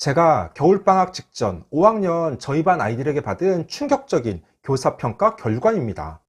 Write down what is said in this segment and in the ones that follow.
제가 겨울방학 직전 5학년 저희 반 아이들에게 받은 충격적인 교사평가 결과입니다.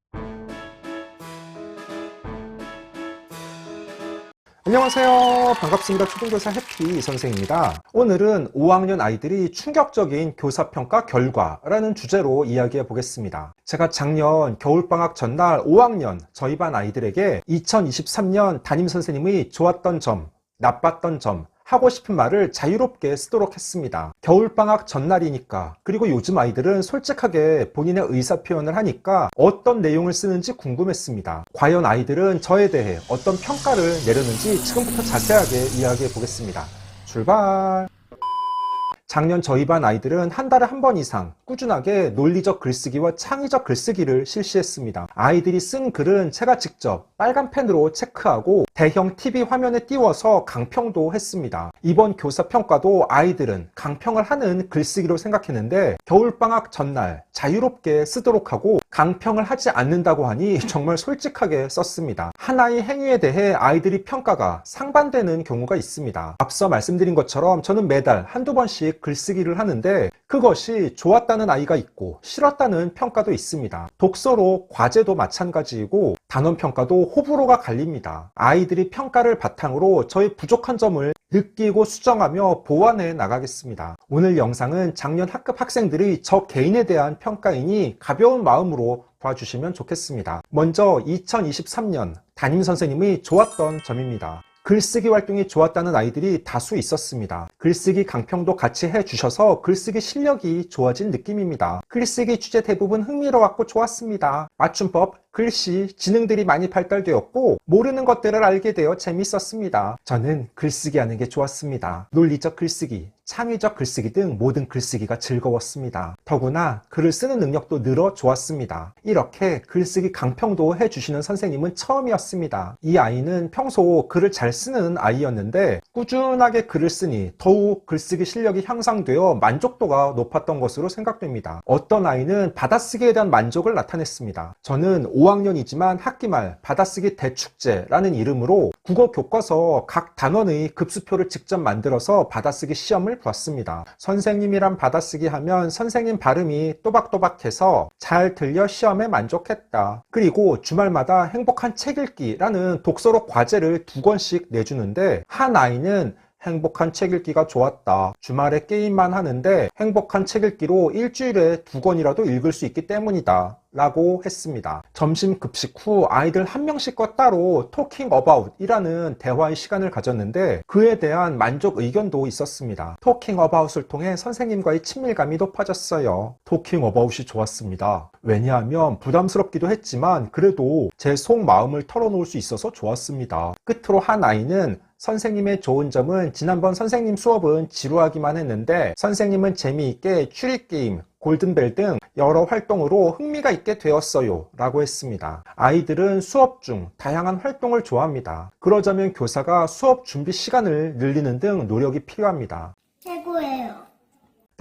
안녕하세요. 반갑습니다. 초등교사 해피 선생입니다. 오늘은 5학년 아이들이 충격적인 교사평가 결과라는 주제로 이야기해 보겠습니다. 제가 작년 겨울방학 전날 5학년 저희 반 아이들에게 2023년 담임선생님의 좋았던 점, 나빴던 점, 하고 싶은 말을 자유롭게 쓰도록 했습니다. 겨울방학 전날이니까 그리고 요즘 아이들은 솔직하게 본인의 의사 표현을 하니까 어떤 내용을 쓰는지 궁금했습니다. 과연 아이들은 저에 대해 어떤 평가를 내렸는지 지금부터 자세하게 이야기해 보겠습니다. 출발! 작년 저희 반 아이들은 한 달에 한 번 이상 꾸준하게 논리적 글쓰기와 창의적 글쓰기를 실시했습니다. 아이들이 쓴 글은 제가 직접 빨간 펜으로 체크하고 대형 TV 화면에 띄워서 강평도 했습니다. 이번 교사 평가도 아이들은 강평을 하는 글쓰기로 생각했는데 겨울방학 전날 자유롭게 쓰도록 하고 강평을 하지 않는다고 하니 정말 솔직하게 썼습니다. 하나의 행위에 대해 아이들이 평가가 상반되는 경우가 있습니다. 앞서 말씀드린 것처럼 저는 매달 한두 번씩 글쓰기를 하는데 그것이 좋았다는 아이가 있고 싫었다는 평가도 있습니다. 독서로 과제도 마찬가지이고 단원 평가도 호불호가 갈립니다. 아이들이 평가를 바탕으로 저의 부족한 점을 느끼고 수정하며 보완해 나가겠습니다. 오늘 영상은 작년 학급 학생들의 저 개인에 대한 평가이니 가벼운 마음으로 봐주시면 좋겠습니다. 먼저 2023년 담임 선생님의 좋았던 점입니다. 글쓰기 활동이 좋았다는 아이들이 다수 있었습니다. 글쓰기 강평도 같이 해주셔서 글쓰기 실력이 좋아진 느낌입니다. 글쓰기 주제 대부분 흥미로웠고 좋았습니다. 맞춤법, 글씨, 지능들이 많이 발달되었고 모르는 것들을 알게 되어 재밌었습니다. 저는 글쓰기 하는 게 좋았습니다. 논리적 글쓰기, 창의적 글쓰기 등 모든 글쓰기가 즐거웠습니다. 더구나 글을 쓰는 능력도 늘어 좋았습니다. 이렇게 글쓰기 강평도 해주시는 선생님은 처음이었습니다. 이 아이는 평소 글을 잘 쓰는 아이였는데 꾸준하게 글을 쓰니 더욱 글쓰기 실력이 향상되어 만족도가 높았던 것으로 생각됩니다. 어떤 아이는 받아쓰기에 대한 만족을 나타냈습니다. 저는 5학년이지만 학기 말 받아쓰기 대축제라는 이름으로 국어 교과서 각 단원의 급수표를 직접 만들어서 받아쓰기 시험을 봤습니다. 선생님이란 받아쓰기 하면 선생님 발음이 또박또박해서 잘 들려 시험에 만족했다. 그리고 주말마다 행복한 책 읽기라는 독서로 과제를 두 권씩 내주는데 한 아이는 행복한 책 읽기가 좋았다. 주말에 게임만 하는데 행복한 책 읽기로 일주일에 두 권이라도 읽을 수 있기 때문이다. 라고 했습니다. 점심 급식 후 아이들 한 명씩과 따로 토킹 어바웃 이라는 대화의 시간을 가졌는데 그에 대한 만족 의견도 있었습니다. 토킹 어바웃을 통해 선생님과의 친밀감이 높아졌어요. 토킹 어바웃이 좋았습니다. 왜냐하면 부담스럽기도 했지만 그래도 제 속마음을 털어놓을 수 있어서 좋았습니다. 끝으로 한 아이는 선생님의 좋은 점은 지난번 선생님 수업은 지루하기만 했는데 선생님은 재미있게 추리게임, 골든벨 등 여러 활동으로 흥미가 있게 되었어요 라고 했습니다. 아이들은 수업 중 다양한 활동을 좋아합니다. 그러자면 교사가 수업 준비 시간을 늘리는 등 노력이 필요합니다. 최고예요.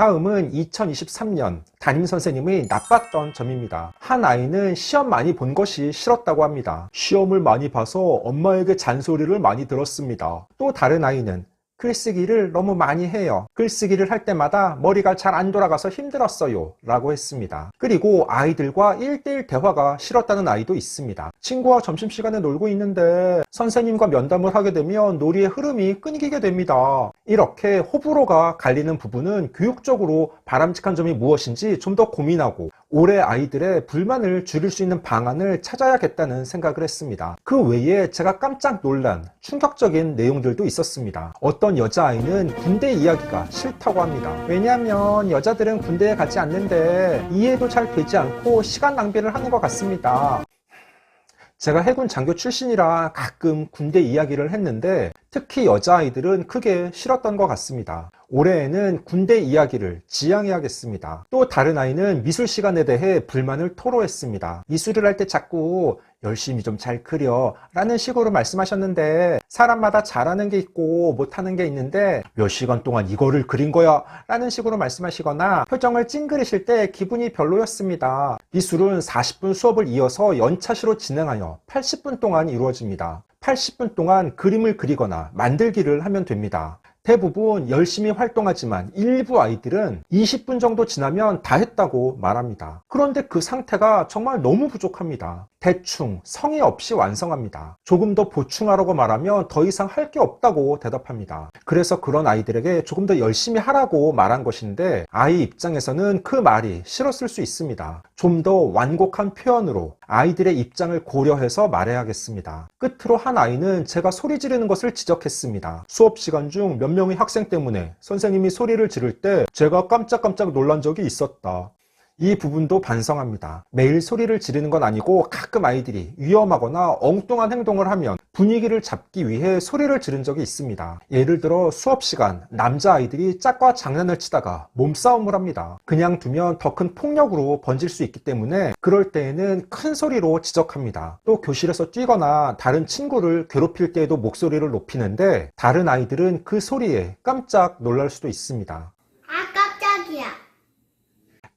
다음은 2023년 담임 선생님의 나빴던 점입니다. 한 아이는 시험 많이 본 것이 싫었다고 합니다. 시험을 많이 봐서 엄마에게 잔소리를 많이 들었습니다. 또 다른 아이는 글쓰기를 너무 많이 해요. 글쓰기를 할 때마다 머리가 잘 안 돌아가서 힘들었어요. 라고 했습니다. 그리고 아이들과 1대1 대화가 싫었다는 아이도 있습니다. 친구와 점심시간에 놀고 있는데 선생님과 면담을 하게 되면 놀이의 흐름이 끊기게 됩니다. 이렇게 호불호가 갈리는 부분은 교육적으로 바람직한 점이 무엇인지 좀 더 고민하고 올해 아이들의 불만을 줄일 수 있는 방안을 찾아야겠다는 생각을 했습니다. 그 외에 제가 깜짝 놀란 충격적인 내용들도 있었습니다. 어떤 여자아이는 군대 이야기가 싫다고 합니다. 왜냐하면 여자들은 군대에 가지 않는데 이해도 잘 되지 않고 시간 낭비를 하는 것 같습니다. 제가 해군 장교 출신이라 가끔 군대 이야기를 했는데 특히 여자아이들은 크게 싫었던 것 같습니다. 올해에는 군대 이야기를 지양해야겠습니다. 또 다른 아이는 미술 시간에 대해 불만을 토로했습니다. 미술을 할 때 자꾸 열심히 좀 잘 그려 라는 식으로 말씀하셨는데 사람마다 잘하는 게 있고 못하는 게 있는데 몇 시간 동안 이거를 그린 거야 라는 식으로 말씀하시거나 표정을 찡그리실 때 기분이 별로였습니다. 미술은 40분 수업을 이어서 연차시로 진행하여 80분 동안 이루어집니다. 80분 동안 그림을 그리거나 만들기를 하면 됩니다. 대부분 열심히 활동하지만 일부 아이들은 20분 정도 지나면 다 했다고 말합니다. 그런데 그 상태가 정말 너무 부족합니다. 대충 성의 없이 완성합니다. 조금 더 보충하라고 말하면 더 이상 할 게 없다고 대답합니다. 그래서 그런 아이들에게 조금 더 열심히 하라고 말한 것인데 아이 입장에서는 그 말이 싫었을 수 있습니다. 좀 더 완곡한 표현으로 아이들의 입장을 고려해서 말해야겠습니다. 끝으로 한 아이는 제가 소리 지르는 것을 지적했습니다. 수업 시간 중 몇 명의 학생 때문에 선생님이 소리를 지를 때 제가 깜짝깜짝 놀란 적이 있었다. 이 부분도 반성합니다. 매일 소리를 지르는 건 아니고 가끔 아이들이 위험하거나 엉뚱한 행동을 하면 분위기를 잡기 위해 소리를 지른 적이 있습니다. 예를 들어 수업 시간 남자 아이들이 짝과 장난을 치다가 몸싸움을 합니다. 그냥 두면 더 큰 폭력으로 번질 수 있기 때문에 그럴 때에는 큰 소리로 지적합니다. 또 교실에서 뛰거나 다른 친구를 괴롭힐 때에도 목소리를 높이는데 다른 아이들은 그 소리에 깜짝 놀랄 수도 있습니다.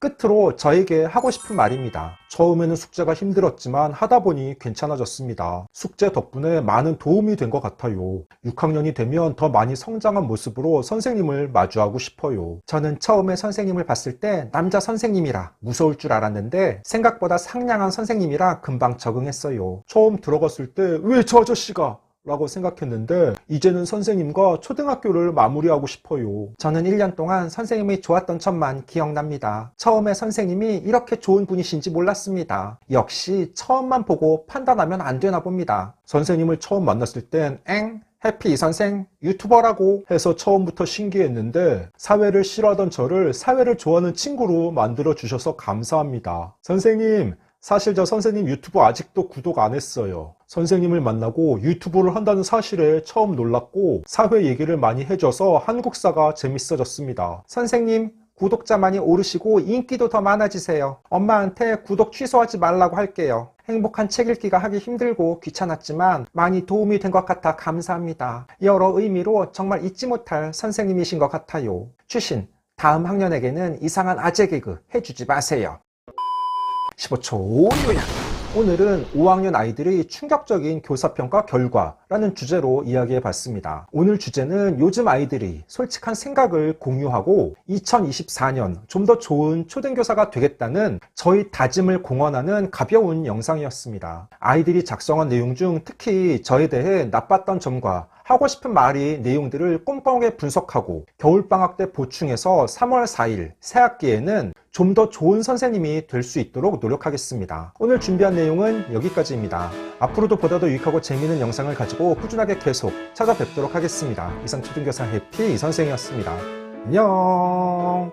끝으로 저에게 하고 싶은 말입니다. 처음에는 숙제가 힘들었지만 하다 보니 괜찮아졌습니다. 숙제 덕분에 많은 도움이 된 것 같아요. 6학년이 되면 더 많이 성장한 모습으로 선생님을 마주하고 싶어요. 저는 처음에 선생님을 봤을 때 남자 선생님이라 무서울 줄 알았는데 생각보다 상냥한 선생님이라 금방 적응했어요. 처음 들어갔을 때 왜 저 아저씨가 라고 생각했는데 이제는 선생님과 초등학교를 마무리하고 싶어요. 저는 1년 동안 선생님이 좋았던 점만 기억납니다. 처음에 선생님이 이렇게 좋은 분이신지 몰랐습니다. 역시 처음만 보고 판단하면 안 되나 봅니다. 선생님을 처음 만났을 땐 엥? 해피 선생 유튜버라고 해서 처음부터 신기했는데 사회를 싫어하던 저를 사회를 좋아하는 친구로 만들어 주셔서 감사합니다. 선생님 사실 저 선생님 유튜브 아직도 구독 안 했어요. 선생님을 만나고 유튜브를 한다는 사실에 처음 놀랐고 사회 얘기를 많이 해줘서 한국사가 재밌어졌습니다. 선생님 구독자 많이 오르시고 인기도 더 많아지세요. 엄마한테 구독 취소하지 말라고 할게요. 행복한 책 읽기가 하기 힘들고 귀찮았지만 많이 도움이 된 것 같아 감사합니다. 여러 의미로 정말 잊지 못할 선생님이신 것 같아요. 추신, 다음 학년에게는 이상한 아재 개그 해주지 마세요. 15초 요약. 오늘은 5학년 아이들의 충격적인 교사평가 결과라는 주제로 이야기해 봤습니다. 오늘 주제는 요즘 아이들이 솔직한 생각을 공유하고 2024년 좀 더 좋은 초등교사가 되겠다는 저희 다짐을 공언하는 가벼운 영상이었습니다. 아이들이 작성한 내용 중 특히 저에 대해 나빴던 점과 하고 싶은 말이 내용들을 꼼꼼하게 분석하고 겨울방학 때 보충해서 3월 4일 새학기에는 좀 더 좋은 선생님이 될 수 있도록 노력하겠습니다. 오늘 준비한 내용은 여기까지입니다. 앞으로도 보다 더 유익하고 재미있는 영상을 가지고 꾸준하게 계속 찾아뵙도록 하겠습니다. 이상 초등교사 해피 이 선생이었습니다. 안녕